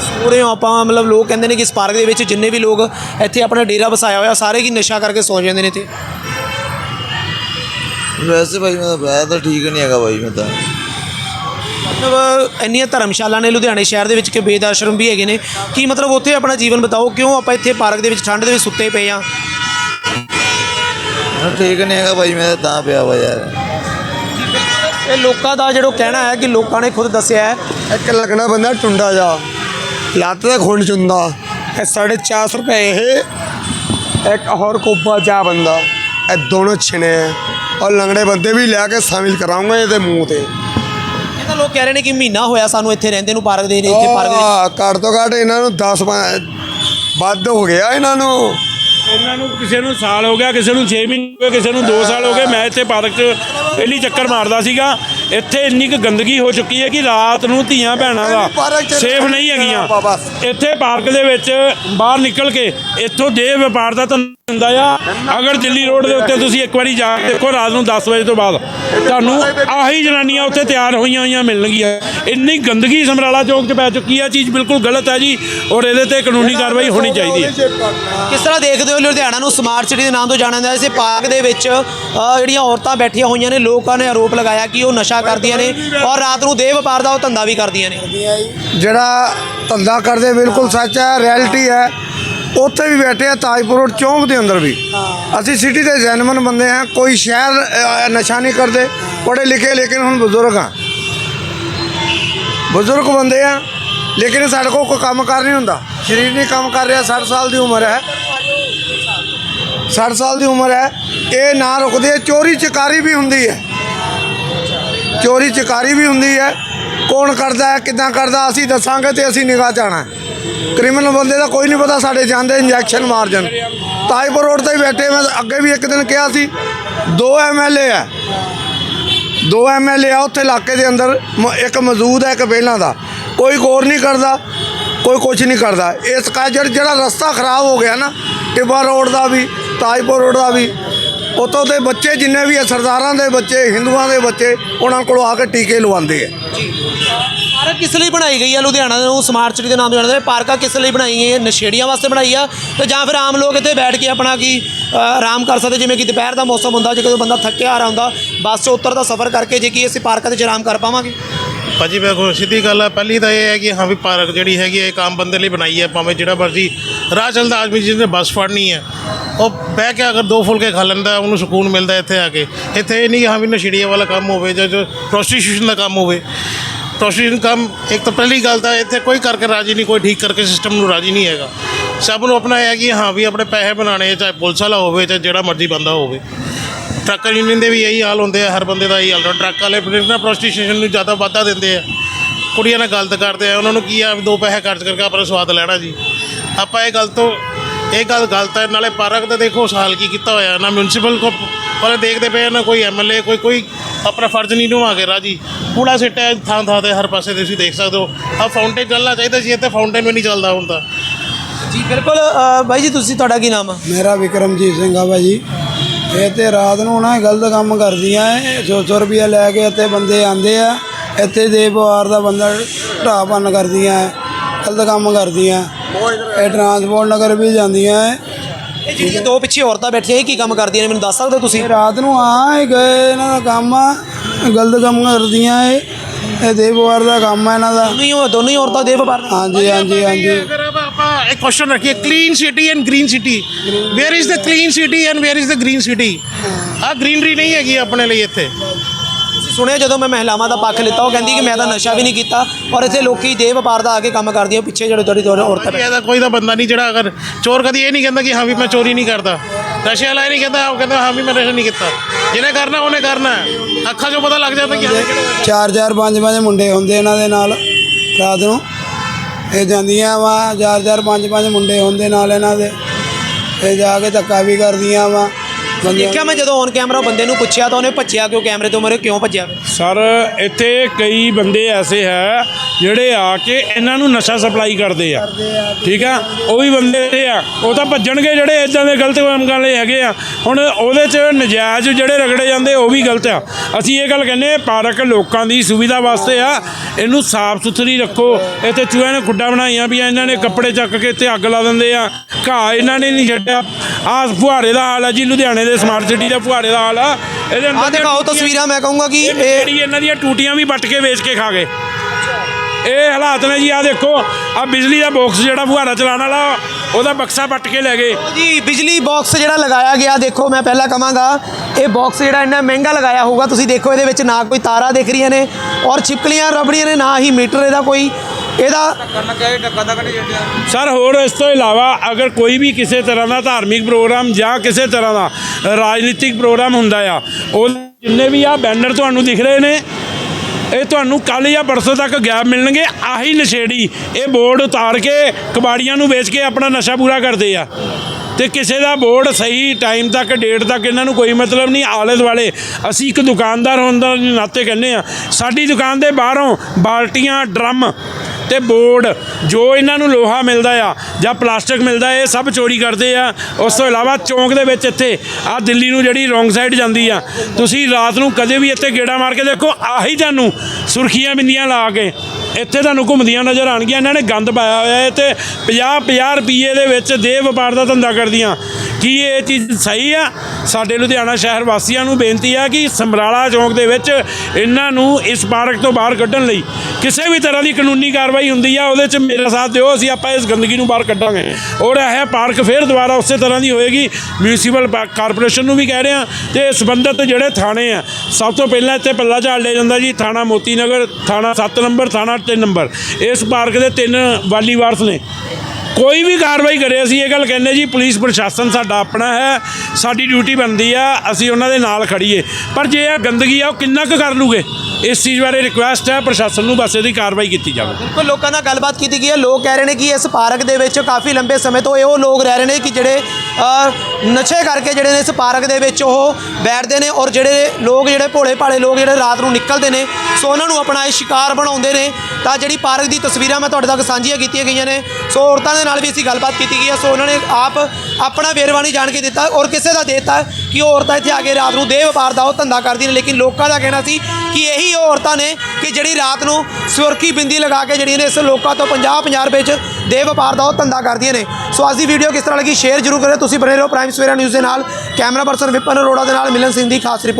ਸੋ ਰਹੇ ਹੋ ਆਪਾਂ ਮਤਲਬ ਲੋਕ ਕਹਿੰਦੇ ਨੇ ਕਿ ਇਸ ਪਾਰਕ ਦੇ ਵਿੱਚ ਜਿੰਨੇ ਵੀ ਲੋਕ ਇੱਥੇ ਆਪਣਾ ਡੇਰਾ ਵਸਾਇਆ ਹੋਇਆ ਸਾਰੇ ਕੀ ਨਸ਼ਾ ਕਰਕੇ ਸੌ ਜਾਂਦੇ ਨੇ ਇੱਥੇ। ਵੈਸੇ ਭਾਈ ਮੈਂ ਤਾਂ ਵੈਸੇ ਤਾਂ ਠੀਕ ਨਹੀਂ ਹੈਗਾ ਭਾਈ ਮੈਂ ਤਾਂ। ਮਤਲਬ ਇੰਨੀਆਂ ਧਰਮਸ਼ਾਲਾ ਨੇ ਲੁਧਿਆਣੇ ਸ਼ਹਿਰ ਦੇ ਵਿੱਚ ਕਿ ਬੇਦ ਆਸ਼ਰਮ ਵੀ ਹੈਗੇ ਨੇ। ਕੀ ਮਤਲਬ ਉੱਥੇ ਆਪਣਾ ਜੀਵਨ ਬਤਾਓ? ਕਿਉਂ ਆਪਾਂ ਇੱਥੇ ਪਾਰਕ ਦੇ ਵਿੱਚ ਠੰਡ ਦੇ ਵਿੱਚ ਸੁੱਤੇ ਪਏ ਆ ਠੀਕ ਨਹੀਂ ਹੈਗਾ ਭਾਈ ਮੈਂ ਤਾਂ ਪਿਆ ਵਾ ਯਾਰ। ਇਹ ਲੋਕਾਂ ਦਾ ਜਿਹੜਾ ਕਹਿਣਾ ਹੈ ਕਿ ਲੋਕਾਂ ਨੇ ਖੁਦ ਦੱਸਿਆ ਹੈ ਇੱਕ ਲੱਗਣਾ ਬੰਦਾ ਟੁੰਡਾ ਜਾ। ਲੱਤ ਦਾ ਖੁੰਡ ਚੁੰਦਾ। ਇਹ 450 ਰੁਪਏ ਇਹ ਇੱਕ ਹੋਰ ਕੋਪਾ ਜਾ ਬੰਦਾ। ਇਹ ਦੋਨੋਂ ਛਿਨੇ ਹੈ। ਔਰ ਲੰਗੜੇ ਬੰਦੇ ਵੀ ਲਿਆ ਕੇ ਸ਼ਾਮਿਲ ਕਰਾਉਂਗਾ ਇਹਦੇ ਮੂੰਹ ਤੇ। ਇਹ ਤਾਂ ਲੋਕ ਕਹਿ ਰਹੇ ਨੇ ਕਿ ਮਹੀਨਾ ਹੋਇਆ ਸਾਨੂੰ ਇੱਥੇ ਰਹਿੰਦੇ ਨੂੰ ਪਾਰਕ ਦੇ ਇੱਥੇ ਪਾਰਕ ਦੇ ਘੱਟ ਤੋਂ ਘੱਟ ਇਹਨਾਂ ਨੂੰ 10 ਵੱਧ ਹੋ ਗਿਆ ਇਹਨਾਂ ਨੂੰ। ਇਹਨਾਂ ਨੂੰ ਕਿਸੇ ਨੂੰ ਸਾਲ ਹੋ ਗਿਆ, ਕਿਸੇ ਨੂੰ 6 ਮਹੀਨੇ ਹੋ ਗਏ, ਕਿਸੇ ਨੂੰ 2 ਸਾਲ ਹੋ ਗਏ। ਮੈਂ ਇੱਥੇ ਪਾਰਕ 'ਚ ਪਹਿਲੀ ਚੱਕਰ ਮਾਰਦਾ ਸੀਗਾ। ਇੱਥੇ ਇੰਨੀ ਕੁ ਗੰਦਗੀ ਹੋ ਚੁੱਕੀ ਹੈ ਕਿ ਰਾਤ ਨੂੰ ਧੀਆਂ ਭੈਣਾਂ ਦਾ ਸੇਫ ਨਹੀਂ ਹੈਗੀਆਂ। ਬਸ। ਇੱਥੇ ਪਾਰਕ ਦੇ ਵਿੱਚ ਬਾਹਰ ਨਿਕਲ ਕੇ ਇੱਥੋਂ ਦੇ ਵਪਾਰ ਦਾ ਹੁੰਦਾ ਆ। ਅਗਰ ਦਿੱਲੀ ਰੋਡ ਦੇ ਉੱਤੇ ਤੁਸੀਂ ਇੱਕ ਵਾਰੀ ਜਾ ਕੇ ਦੇਖੋ ਰਾਤ ਨੂੰ 10 ਵਜੇ ਤੋਂ ਬਾਅਦ ਤੁਹਾਨੂੰ ਆਹੀ ਜਨਾਨੀਆਂ ਉੱਥੇ ਤਿਆਰ ਹੋਈਆਂ ਹੋਈਆਂ ਮਿਲਣਗੀਆਂ। ਇੰਨੀ ਗੰਦਗੀ ਸਮਰਾਲਾ ਚੌਕ 'ਚ ਪੈ ਚੁੱਕੀ ਹੈ ਚੀਜ਼ ਬਿਲਕੁਲ ਗਲਤ ਹੈ ਜੀ ਔਰ ਇਹਦੇ ਤੇ ਕਾਨੂੰਨੀ ਕਾਰਵਾਈ ਹੋਣੀ ਚਾਹੀਦੀ ਹੈ। ਕਿਸ ਤਰ੍ਹਾਂ ਦੇਖਦੇ ਹੋ ਲੁਧਿਆਣਾ ਨੂੰ ਸਮਾਰਟ ਸਿਟੀ ਦੇ ਨਾਮ ਤੋਂ ਜਾਣਿਆ ਜਾਂਦਾ ਹੈ? ਇਸੇ ਪਾਰਕ ਦੇ ਵਿੱਚ ਜਿਹੜੀਆਂ ਔਰਤਾਂ ਬੈਠੀਆਂ ਹੋਈਆਂ ਨੇ ਲੋਕਾਂ ਨੇ ਆਰੋਪ ਲਗਾਇਆ ਕਿ ਉਹ ਨਸ਼ਾ ਕਰਦੀਆਂ ਨੇ ਔਰ ਰਾਤ ਨੂੰ ਦੇਹ ਵਪਾਰ ਦਾ ਉਹ ਧੰਦਾ ਵੀ ਕਰਦੀਆਂ ਨੇ। ਜਿਹੜਾ ਧੰਦਾ ਕਰਦੇ ਬਿਲਕੁਲ ਸੱਚ ਹੈ ਰਿਐਲਿਟੀ ਹੈ, ਉੱਥੇ ਵੀ ਬੈਠੇ ਆ ਤਾਜਪੁਰ ਰੋਡ ਚੌਂਕ ਦੇ ਅੰਦਰ ਵੀ। ਅਸੀਂ ਸਿਟੀ ਦੇ ਜੈਨਮਨ ਬੰਦੇ ਆ, ਕੋਈ ਸ਼ਹਿਰ ਨਸ਼ਾ ਨਹੀਂ ਕਰਦੇ, ਪੜ੍ਹੇ ਲਿਖੇ, ਲੇਕਿਨ ਹੁਣ ਬਜ਼ੁਰਗ ਆ। ਬਜ਼ੁਰਗ ਬੰਦੇ ਆ, ਲੇਕਿਨ ਸਾਡੇ ਕੋਲ ਕੋਈ ਕੰਮ ਕਰ ਨਹੀਂ ਹੁੰਦਾ। ਸਰੀਰ ਨਹੀਂ ਕੰਮ ਕਰ ਰਿਹਾ 60 ਸਾਲ ਦੀ ਉਮਰ ਹੈ। 60 ਸਾਲ ਦੀ ਉਮਰ ਹੈ, ਇਹ ਨਾ ਰੁਕਦੇ, ਚੋਰੀ ਚਕਾਰੀ ਵੀ ਹੁੰਦੀ ਹੈ। ਚੋਰੀ ਚਕਾਰੀ ਵੀ ਹੁੰਦੀ ਹੈ। ਕੌਣ ਕਰਦਾ ਹੈ, ਕਿੱਦਾਂ ਕਰਦਾ, ਅਸੀਂ ਦੱਸਾਂਗੇ ਤੇ ਅਸੀਂ ਨਿਗਾਹ ਚਾਣਾ ਕ੍ਰਿਮੀਨਲ ਬੰਦੇ ਦਾ ਕੋਈ ਨਹੀਂ ਪਤਾ, ਸਾਡੇ ਜਾਂਦੇ ਇੰਜੈਕਸ਼ਨ ਮਾਰ ਜਾਣ। ਤਾਜਪੁਰ ਰੋਡ ਤੇ ਬੈਠੇ, ਮੈਂ ਅੱਗੇ ਵੀ ਇੱਕ ਦਿਨ ਕਿਹਾ ਸੀ, ਦੋ ਐਮਐਲਏ ਆ ਦੋ ਐਮਐਲਏ ਆ, ਉੱਥੇ ਇਲਾਕੇ ਦੇ ਅੰਦਰ ਮ- ਇੱਕ ਮੌਜੂਦ ਹੈ, ਇੱਕ ਪਹਿਲਾਂ ਦਾ। ਕੋਈ ਗੌਰ ਨਹੀਂ ਕਰਦਾ, ਕੋਈ ਕੁਝ ਨਹੀਂ ਕਰਦਾ। ਇਸ ਕਾ ਜਿਹੜਾ ਰਸਤਾ ਖਰਾਬ ਹੋ ਗਿਆ ਨਾ, ਟਿੱਬਾ ਰੋਡ ਦਾ ਵੀ ਤਾਜਪੁਰ ਰੋਡ ਦਾ ਵੀ ਉਤੋਂ ਦੇ ਬੱਚੇ ਜਿੰਨੇ ਵੀ ਆ, ਸਰਦਾਰਾਂ ਦੇ ਬੱਚੇ, ਹਿੰਦੂਆਂ ਦੇ ਬੱਚੇ, ਉਹਨਾਂ ਕੋਲੋਂ ਆ ਕੇ ਟੀਕੇ ਲਵਾਉਂਦੇ ਆ। ਪਾਰਕ ਕਿਸ ਲਈ ਬਣਾਈ ਗਈ ਹੈ ਲੁਧਿਆਣਾ ਨੂੰ ਸਮਾਰਟ ਸਿਟੀ ਦੇ ਨਾਮ ਤੋਂ ਜਾਣਦੇ ਨੇ। ਪਾਰਕਾਂ ਕਿਸ ਲਈ ਬਣਾਈ ਗਈਆਂ? ਨਸ਼ੇੜੀਆਂ ਵਾਸਤੇ ਬਣਾਈ ਆ ਤੇ ਜਾਂ ਫਿਰ ਆਮ ਲੋਕ ਇੱਥੇ ਬੈਠ ਕੇ ਆਪਣਾ ਕੀ ਆਰਾਮ ਕਰ ਸਕਦੇ? ਜਿਵੇਂ ਕਿ ਦੁਪਹਿਰ ਦਾ ਮੌਸਮ ਹੁੰਦਾ, ਜੇ ਕੋਈ ਬੰਦਾ ਥੱਕਿਆ ਆ ਰਿਹਾ ਹੁੰਦਾ, ਬੱਸ 'ਚ ਉਤਰਦਾ ਸਫ਼ਰ ਕਰਕੇ ਜੇ ਕੀ ਅਸੀਂ ਪਾਰਕਾਂ 'ਤੇ ਆਰਾਮ ਕਰ ਪਾਵਾਂਗੇ? ਭਾਜੀ ਵੇਖੋ ਸਿੱਧੀ ਗੱਲ ਹੈ ਪਹਿਲੀ ਤਾਂ ਇਹ ਹੈ ਕਿ ਹਾਂ ਵੀ ਪਾਰਕ ਜਿਹੜੀ ਹੈਗੀ ਹੈ ਇੱਕ ਆਮ ਬੰਦੇ ਲਈ ਬਣਾਈ ਹੈ ਭਾਵੇਂ ਜਿਹੜਾ ਮਰਜ਼ੀ ਰਾਹ ਚੱਲਦਾ, ਆਦਮੀ ਜਿਹਨੇ ਬੱਸ ਫੜਨੀ ਹੈ ਉਹ ਬਹਿ ਕੇ ਅਗਰ ਦੋ ਫੁਲਕੇ ਖਾ ਲੈਂਦਾ, ਉਹਨੂੰ ਸਕੂਨ ਮਿਲਦਾ ਇੱਥੇ ਆ ਕੇ। ਇੱਥੇ ਇਹ ਨਹੀਂ ਕਿ ਹਾਂ ਵੀ ਨਸ਼ੀੜੀਆਂ ਵਾਲਾ ਕੰਮ ਹੋਵੇ ਜਾਂ ਜੋ ਪ੍ਰੋਸਟੀਟਿਊਸ਼ਨ ਦਾ ਕੰਮ ਹੋਵੇ। ਪ੍ਰੋਸਟੀਟਿਊਸ਼ਨ ਕੰਮ, ਇੱਕ ਤਾਂ ਪਹਿਲੀ ਗੱਲ ਤਾਂ ਇੱਥੇ ਕੋਈ ਕਰਕੇ ਰਾਜੀ ਨਹੀਂ, ਕੋਈ ਠੀਕ ਕਰਕੇ ਸਿਸਟਮ ਨੂੰ ਰਾਜੀ ਨਹੀਂ ਹੈਗਾ। ਸਭ ਨੂੰ ਆਪਣਾ ਇਹ ਹੈ ਕਿ ਹਾਂ ਵੀ ਆਪਣੇ ਪੈਸੇ ਬਣਾਉਣੇ ਚਾਹੇ ਪੁਲਿਸ ਵਾਲਾ ਹੋਵੇ ਚਾਹੇ ਜਿਹੜਾ ਮਰਜ਼ੀ ਬੰਦਾ ਹੋਵੇ। ਟਰੱਕ ਯੂਨੀਅਨ ਦੇ ਵੀ ਇਹੀ ਹਾਲ ਹੁੰਦੇ ਆ ਹਰ ਬੰਦੇ ਦਾ ਇਹੀ ਹਾਲ ਹੁੰਦਾ। ਟਰੱਕ ਵਾਲੇ ਫਿਰ ਨਾ ਪ੍ਰੋਸਟੀਟਿਊਸ਼ਨ ਨੂੰ ਜ਼ਿਆਦਾ ਵਾਧਾ ਦਿੰਦੇ ਆ। ਕੁੜੀਆਂ ਨਾਲ ਗਲਤ ਕਰਦੇ ਆ ਉਹਨਾਂ ਨੂੰ ਕੀ ਆ ਦੋ ਪੈਸੇ ਖਰਚ ਕਰਕੇ ਆਪਣਾ ਸਵਾਦ ਲੈਣਾ ਜੀ। ਆਪਾਂ ਇਹ ਗੱਲ ਤੋਂ ਇਹ ਗੱਲ ਗਲਤ ਹੈ ਨਾਲੇ ਪਾਰਕ ਦਾ ਦੇਖੋ ਉਸ ਹਾਲ ਕੀ ਕੀਤਾ ਹੋਇਆ ਨਾ ਮਿਊਨਿਸਪਲ ਕੋ ਵਾਲੇ ਦੇਖਦੇ ਪਏ ਨਾ ਕੋਈ ਐਮਐਲਏ ਕੋਈ ਕੋਈ ਆਪਣਾ ਫਰਜ਼ ਨਹੀਂ ਨਿਭਾ ਕੇ ਰਾਜੀ। ਕੂੜਾ ਸਿੱਟਿਆ ਹੈ ਥਾਂ ਥਾਂ ਤੇ ਹਰ ਪਾਸੇ ਤੁਸੀਂ ਦੇਖ ਸਕਦੇ ਹੋ। ਆ ਫਾਊਂਟੇਨ ਚੱਲਣਾ ਚਾਹੀਦਾ ਸੀ ਇੱਥੇ ਫਾਊਂਟੇਨ ਵੀ ਨਹੀਂ ਚੱਲਦਾ ਹੁਣ ਤਾਂ ਜੀ ਬਿਲਕੁਲ ਅ, ਬਾਈ ਜੀ ਤੁਸੀਂ ਤੁਹਾਡਾ ਕੀ ਨਾਮ ਆ? ਮੇਰਾ ਵਿਕਰਮਜੀਤ ਸਿੰਘ ਆ ਭਾਜੀ ਇਹ ਤੇ ਰਾਤ ਨੂੰ ਨਾ ਗਲਤ ਕੰਮ ਕਰਦੀਆਂ ਐ 100 ਰੁਪਏ ਲੈ ਕੇ ਇੱਥੇ ਬੰਦੇ ਆਂਦੇ ਆ ਇੱਥੇ ਦੇ ਪਰਿਵਾਰ ਦਾ ਬੰਦਾ ਢਾਹ ਭੰਨ ਕਰਦੀਆਂ ਐ ਗਲਤ ਕੰਮ ਕਰਦੀਆਂ ਇਹ ਟਰਾਂਸਪੋਰਟ ਨਗਰ ਵੀ ਜਾਂਦੀਆਂ ਐ। ਇਹ ਜਿਹੜੀਆਂ ਦੋ ਪਿੱਛੇ ਔਰਤਾਂ ਬੈਠੀਆਂ ਇਹ ਕੀ ਕੰਮ ਕਰਦੀਆਂ ਨੇ? ਮੈਨੂੰ ਦੱਸ ਸਕਦੇ ਹੋ ਤੁਸੀਂ? ਇਹ ਰਾਤ ਨੂੰ ਆ ਹੀ ਗਏ ਇਹਨਾਂ ਦਾ ਕੰਮ ਆ ਗਲਤ ਕੰਮ ਕਰਦੀਆਂ ਐ। ਇਹ ਦੇ ਪਰਿਵਾਰ ਦਾ ਕੰਮ ਆ ਇਹਨਾਂ ਦਾ। ਦੋਨੋਂ ਹੀ ਦੋਨੋਂ ਹੀ ਔਰਤਾਂ ਵਪਾਰ ਹਾਂਜੀ ਹਾਂਜੀ ਹਾਂਜੀ। ਇੱਕ ਕੁਐਸਚਨ ਰੱਖੀਏ clean city and green city where is the clean city and where is the green city ਆ ਗ੍ਰੀਨਰੀ ਨਹੀਂ ਹੈਗੀ ਆਪਣੇ ਲਈ ਇੱਥੇ। ਤੁਸੀਂ ਸੁਣਿਆ ਜਦੋਂ ਮੈਂ ਮਹਿਲਾਵਾਂ ਦਾ ਪੱਖ ਲਿੱਤਾ ਉਹ ਕਹਿੰਦੀ ਕਿ ਮੈਂ ਤਾਂ ਨਸ਼ਾ ਵੀ ਨਹੀਂ ਕੀਤਾ ਔਰ ਇੱਥੇ ਲੋਕੀ ਦੇਹ ਵਪਾਰ ਦਾ ਆ ਕੇ ਕੰਮ ਕਰਦੀਆਂ ਪਿੱਛੇ ਜਿਹੜੇ ਤੁਹਾਡੀ ਦੋ ਔਰਤਾਂ ਕੋਈ ਇਹਦਾ ਕੋਈ ਤਾਂ ਬੰਦਾ ਨਹੀਂ ਜਿਹੜਾ ਅਗਰ ਚੋਰ ਕਦੀ ਇਹ ਨਹੀਂ ਕਹਿੰਦਾ ਕਿ ਹਾਂ ਵੀ ਮੈਂ ਚੋਰੀ ਨਹੀਂ ਕਰਦਾ। ਨਸ਼ੇ ਵਾਲਾ ਇਹ ਨਹੀਂ ਕਹਿੰਦਾ ਉਹ ਕਹਿੰਦਾ ਹਾਂ ਵੀ ਮੈਂ ਨਸ਼ਾ ਨਹੀਂ ਕੀਤਾ। ਜਿਹਨੇ ਕਰਨਾ ਉਹਨੇ ਕਰਨਾ। ਹੈ। ਅੱਖਾਂ 'ਚੋਂ ਪਤਾ ਲੱਗ ਜਾਂਦਾ ਕਿ ਹਾਂ ਵੀ ਕਿਹੜਾ ਨਸ਼ਾ। ਚਾਰ ਚਾਰ ਪੰਜ ਪੰਜ ਮੁੰਡੇ ਹੁੰਦੇ ਇਹਨਾਂ ਦੇ ਨਾਲ ਰਾਤ ਨੂੰ। ਇਹ ਜਾਂਦੀਆਂ ਵਾ, ਚਾਰ ਚਾਰ, ਪੰਜ ਪੰਜ ਮੁੰਡੇ ਹੁੰਦੇ ਨਾਲ ਇਹਨਾਂ ਦੇ। ਇਹ ਜਾ ਕੇ ਧੱਕਾ ਵੀ ਕਰਦੀਆਂ ਵਾ। ਦੇਖਿਆ ਮੈਂ ਜਦੋਂ ਔਨ ਕੈਮਰਾ ਬੰਦੇ ਨੂੰ ਪੁੱਛਿਆ ਤਾਂ ਉਹਨੇ ਭੱਜਿਆ ਕਿਉਂ ਕੈਮਰੇ ਤੋਂ ਮਰੇ ਕਿਉਂ ਭੱਜਿਆ? ਸਰ ਇੱਥੇ ਕਈ ਬੰਦੇ ਐਸੇ ਹੈ ਜਿਹੜੇ ਆ ਕੇ ਇਹਨਾਂ ਨੂੰ ਨਸ਼ਾ ਸਪਲਾਈ ਕਰਦੇ ਆ। ਠੀਕ ਆ? ਉਹ ਵੀ ਬੰਦੇ ਇਹ ਆ ਉਹ ਤਾਂ ਭੱਜਣਗੇ ਜਿਹੜੇ ਇਦਾਂ ਦੇ ਗਲਤ ਕੰਮ ਵਾਲੇ ਹੈਗੇ ਆ। ਹੁਣ ਉਹਦੇ 'ਚ ਨਜਾਇਜ਼ ਜਿਹੜੇ ਰਗੜੇ ਜਾਂਦੇ ਉਹ ਵੀ ਗਲਤ ਆ। ਅਸੀਂ ਇਹ ਗੱਲ ਕਹਿੰਦੇ ਆ, ਪਾਰਕ ਲੋਕਾਂ ਦੀ ਸੁਵਿਧਾ ਵਾਸਤੇ ਆ। ਇਹਨੂੰ ਸਾਫ਼ ਸੁਥਰੀ ਰੱਖੋ। ਇੱਥੇ ਚੂਹਿਆਂ ਨੇ ਖੁੱਡਾ ਬਣਾਈਆਂ ਵੀ ਇਹਨਾਂ ਨੇ ਕੱਪੜੇ ਚੱਕ ਕੇ ਇੱਥੇ ਅੱਗ ਲਾ ਦਿੰਦੇ ਆ। ਘਾਹ ਇਹਨਾਂ ਨੇ ਨਹੀਂ ਛੱਡਿਆ। ਆਹ ਫੁਹਾਰੇ ਦਾ ਹਾਲ ਆ ਜੀ ਲੁਧਿਆਣੇ ਦੇ ਸਮਾਰਟ ਸਿਟੀ ਦਾ ਫੁਹਾਰੇ ਦਾ ਹਾਲ ਆ। ਇਹਦੇ ਅੰਦਰ ਆ ਦਿਖਾਓ ਤਸਵੀਰਾਂ ਮੈਂ ਕਹੂੰਗਾ ਕਿ ਇਹ ਇਹ ਜਿਹੜੀ ਇਹਨਾਂ ਦੀਆਂ ਟੂਟੀਆਂ ਵੀ ਵੱਟ ਕੇ ਵੇਚ ਕੇ ਖਾ ਗਏ। ਇਹ ਹਾਲਾਤ ਨੇ ਜੀ ਆ ਦੇਖੋ ਆ ਬਿਜਲੀ ਦਾ ਬਾਕਸ ਜਿਹੜਾ ਫੁਹਾਰਾ ਚਲਾਉਣ ਵਾਲਾ ਉਹਦਾ ਬਕਸਾ ਪੱਟ ਕੇ ਲੈ ਗਏ। ਜੀ ਬਿਜਲੀ ਬਾਕਸ ਜਿਹੜਾ ਲਗਾਇਆ ਗਿਆ ਦੇਖੋ ਮੈਂ ਪਹਿਲਾਂ ਕਵਾਂਗਾ ਇਹ ਬਾਕਸ ਜਿਹੜਾ ਇੰਨਾ ਮਹਿੰਗਾ ਲਗਾਇਆ ਹੋਊਗਾ ਤੁਸੀਂ ਦੇਖੋ ਇਹਦੇ ਵਿੱਚ ਨਾ ਕੋਈ ਤਾਰਾਂ ਦਿਖ ਰਹੀਆਂ ਨੇ ਔਰ ਛਿਪਕਲੀਆਂ ਰਬੜੀਆਂ ਨੇ ਨਾ ਹੀ ਮੀਟਰ ਇਹਦਾ ਕੋਈ ਇਹਦਾ ਸਰ, ਹੋਰ ਇਸ ਤੋਂ ਇਲਾਵਾ ਅਗਰ ਕੋਈ ਵੀ ਕਿਸੇ ਤਰ੍ਹਾਂ ਦਾ ਧਾਰਮਿਕ ਪ੍ਰੋਗਰਾਮ ਜਾਂ ਕਿਸੇ ਤਰ੍ਹਾਂ ਦਾ ਰਾਜਨੀਤਿਕ ਪ੍ਰੋਗਰਾਮ ਹੁੰਦਾ ਆ, ਉਹ ਜਿੰਨੇ ਵੀ ਆ ਬੈਨਰ ਤੁਹਾਨੂੰ ਦਿਖ ਰਹੇ ਨੇ, ਇਹ ਤੁਹਾਨੂੰ ਕੱਲ ਜਾਂ ਪਰਸੋਂ ਤੱਕ ਗੈਪ ਮਿਲਣਗੇ। ਆਹੀ ਨਸ਼ੇੜੀ, ਇਹ ਬੋਰਡ ਉਤਾਰ ਕੇ ਕਬਾੜੀਆਂ ਨੂੰ ਵੇਚ ਕੇ ਆਪਣਾ ਨਸ਼ਾ ਪੂਰਾ ਕਰਦੇ ਆ। ਤੇ ਕਿਸੇ ਦਾ ਬੋਰਡ ਸਹੀ ਟਾਈਮ ਤੱਕ, ਡੇਟ ਤੱਕ ਇਹਨਾਂ ਨੂੰ ਕੋਈ ਮਤਲਬ ਨਹੀਂ, ਆਲੇ ਦੁਆਲੇ ਅਸੀਂ ਇੱਕ ਦੁਕਾਨਦਾਰ ਹੋਣ ਦਾ ਨਾਤੇ ਕਹਿੰਦੇ ਆ। ਸਾਡੀ ਦੁਕਾਨ ਦੇ ਬਾਹਰੋਂ ਬਾਲਟੀਆਂ, ਡਰਮ ਤੇ ਬੋਰਡ, ਜੋ ਇਹਨਾਂ ਨੂੰ ਲੋਹਾ ਮਿਲਦਾ ਆ ਜਾਂ ਪਲਾਸਟਿਕ ਮਿਲਦਾ, ਇਹ ਸਭ ਚੋਰੀ ਕਰਦੇ ਆ। ਉਸ ਤੋਂ ਇਲਾਵਾ ਚੌਂਕ ਦੇ ਵਿੱਚ ਇੱਥੇ ਆ ਦਿੱਲੀ ਨੂੰ ਜਿਹੜੀ ਰੋਂਗ ਸਾਈਡ ਜਾਂਦੀ ਆ, ਤੁਸੀਂ ਰਾਤ ਨੂੰ ਕਦੇ ਵੀ ਇੱਥੇ ਗੇੜਾ ਮਾਰ ਕੇ ਦੇਖੋ, ਆਹੀ ਤੁਹਾਨੂੰ ਸੁਰਖੀਆਂ ਬਿੰਦੀਆਂ ਲਾ ਕੇ। ਇੱਥੇ ਤੁਹਾਨੂੰ ਘੁੰਮਦੀਆਂ ਨਜ਼ਰ ਆਣਗੀਆਂ ਇਹਨਾਂ ਨੇ ਗੰਦ ਪਾਇਆ ਹੋਇਆ ਹੈ ਤੇ 50 50 ਰੁਪਏ ਦੇ ਵਿੱਚ ਦੇਹ ਵਪਾਰ ਦਾ ਧੰਦਾ ਕਰਦੀਆਂ। ਕੀ ਇਹ ਚੀਜ਼ ਸਹੀ ਆ? ਸਾਡੇ ਲੁਧਿਆਣਾ ਸ਼ਹਿਰ ਵਾਸੀਆਂ ਨੂੰ ਬੇਨਤੀ ਆ ਕਿ ਸਮਰਾਲਾ ਚੌਂਕ ਦੇ ਵਿੱਚ ਇਹਨਾਂ ਨੂੰ ਇਸ ਪਾਰਕ ਤੋਂ ਬਾਹਰ ਕੱਢਣ ਲਈ ਕਿਸੇ ਵੀ ਤਰ੍ਹਾਂ ਦੀ ਕਾਨੂੰਨੀ ਕਾਰਵਾਈ ਹੁੰਦੀ ਆ, ਉਹਦੇ 'ਚ ਮੇਰਾ ਸਾਥ ਦਿਓ, ਅਸੀਂ ਆਪਾਂ ਇਸ ਗੰਦਗੀ ਨੂੰ ਬਾਹਰ ਕੱਢਾਂਗੇ। ਔਰ ਇਹ ਪਾਰਕ ਫੇਰ ਦੁਬਾਰਾ ਉਸੇ ਤਰ੍ਹਾਂ ਦੀ ਹੋਏਗੀ। ਮਿਊਨਿਸਪਲ ਕਾਰਪੋਰੇਸ਼ਨ ਨੂੰ ਵੀ ਕਹਿ ਰਹੇ ਆ ਤੇ ਸੰਬੰਧਿਤ ਜਿਹੜੇ ਥਾਣੇ ਆ, ਸਭ ਤੋਂ ਪਹਿਲਾਂ ਇੱਥੇ ਪੱਲਾ ਝਾੜ ਲਿਆ ਜਾਂਦਾ ਜੀ। ਥਾਣਾ ਮੋਤੀ ਨਗਰ, ਥਾਣਾ 7 ਨੰਬਰ, ਥਾਣਾ 3 ਨੰਬਰ। ਇਸ ਪਾਰਕ ਦੇ ਤਿੰਨ ਵਾਲੀ ਵਾਰਸ ਨੇ। ਕੋਈ ਵੀ ਕਾਰਵਾਈ ਕਰੇ, ਅਸੀਂ ਇਹ ਗੱਲ ਕਹਿੰਦੇ ਜੀ, ਪੁਲਿਸ ਪ੍ਰਸ਼ਾਸਨ ਸਾਡਾ ਆਪਣਾ ਹੈ, ਸਾਡੀ ਡਿਊਟੀ ਬਣਦੀ ਆ, ਅਸੀਂ ਉਹਨਾਂ ਦੇ ਨਾਲ ਖੜੀਏ ਪਰ ਜੇ ਇਹ ਗੰਦਗੀ ਆ, ਉਹ ਕਿੰਨਾ ਕੁ ਕਰ ਲੂਗੇ? ਇਸ ਚੀਜ਼ ਬਾਰੇ ਰਿਕੁਐਸਟ ਹੈ, ਪ੍ਰਸ਼ਾਸਨ ਨੂੰ ਬਸ ਇਹਦੀ ਕਾਰਵਾਈ ਕੀਤੀ ਜਾਵੇ। ਬਿਲਕੁਲ, ਲੋਕਾਂ ਨਾਲ ਗੱਲਬਾਤ ਕੀਤੀ ਗਈ ਹੈ। ਲੋਕ ਕਹਿ ਰਹੇ ਨੇ ਕਿ ਇਸ ਪਾਰਕ ਦੇ ਵਿੱਚ ਕਾਫੀ ਲੰਬੇ ਸਮੇਂ ਤੋਂ ਇਹੋ ਲੋਕ ਰਹਿ ਰਹੇ ਨੇ ਕਿ ਜਿਹੜੇ ਨਸ਼ੇ ਕਰਕੇ ਜਿਹੜੇ ਨੇ ਇਸ ਪਾਰਕ ਦੇ ਵਿੱਚ ਉਹ ਬੈਠਦੇ ਨੇ ਔਰ ਜਿਹੜੇ ਲੋਕ ਜਿਹੜੇ ਭੋਲੇ ਭਾਲੇ ਲੋਕ ਜਿਹੜੇ ਰਾਤ ਨੂੰ ਨਿਕਲਦੇ ਨੇ, ਸੋ ਉਹਨਾਂ ਨੂੰ ਆਪਣਾ ਇਹ ਸ਼ਿਕਾਰ ਬਣਾਉਂਦੇ ਨੇ। ਤਾਂ ਜਿਹੜੀ ਪਾਰਕ ਦੀ ਤਸਵੀਰਾਂ ਮੈਂ ਤੁਹਾਡੇ ਤੱਕ ਸਾਂਝੀਆਂ ਕੀਤੀਆਂ ਗਈਆਂ ਨੇ, ਸੋ ਔਰਤਾਂ ਦੇ ਨਾਲ ਵੀ ਅਸੀਂ ਗੱਲਬਾਤ ਕੀਤੀ ਗਈ ਹੈ, ਸੋ ਉਹਨਾਂ ਨੇ ਆਪ ਆਪਣਾ ਵੇਰਵਾ ਜਾਣ ਕੇ ਦਿੱਤਾ ਔਰ ਕਿਸੇ ਦਾ ਦੇਤਾ ਕਿ ਉਹ ਔਰਤਾਂ ਇੱਥੇ ਆ ਕੇ ਰਾਤ ਨੂੰ ਦੇਹ ਵਪਾਰ ਦਾ ਉਹ ਧੰਦਾ ਕਰਦੀਆਂ ਨੇ, ਲੇਕਿਨ ਲੋਕਾਂ ਦਾ ਕਹਿਣਾ ਸੀ ਕਿ ਇਹੀ ਉਹ ਔਰਤਾਂ ਨੇ ਕਿ ਜਿਹੜੀ ਰਾਤ ਨੂੰ ਸੁਰਖੀ ਬਿੰਦੀ ਲਗਾ ਕੇ ਜਿਹੜੀਆਂ ਨੇ ਇਸ ਲੋਕਾਂ ਤੋਂ 50 50 ਰੁਪਏ ਚ ਦੇ ਵਪਾਰ ਦਾ ਉਹ ਧੰਦਾ ਕਰਦੀਆਂ ਨੇ। ਸੋ ਅੱਜ ਦੀ ਵੀਡੀਓ ਕਿਸ ਤਰ੍ਹਾਂ ਲੱਗੀ, ਸ਼ੇਅਰ ਜ਼ਰੂਰ ਕਰਿਓ, ਤੁਸੀਂ ਬਣੇ ਰਹੋ ਪ੍ਰਾਈਮ ਸਵੇਰਾ ਨਿਊਜ਼ ਦੇ ਨਾਲ। ਕੈਮਰਾ ਪਰਸਨ ਵਿਪਨ ਅਰੋੜਾ ਦੇ ਨਾਲ, ਮਿਲਨ ਸਿੰਘ ਦੀ ਖਾਸ ਰਿਪੋਰਟ।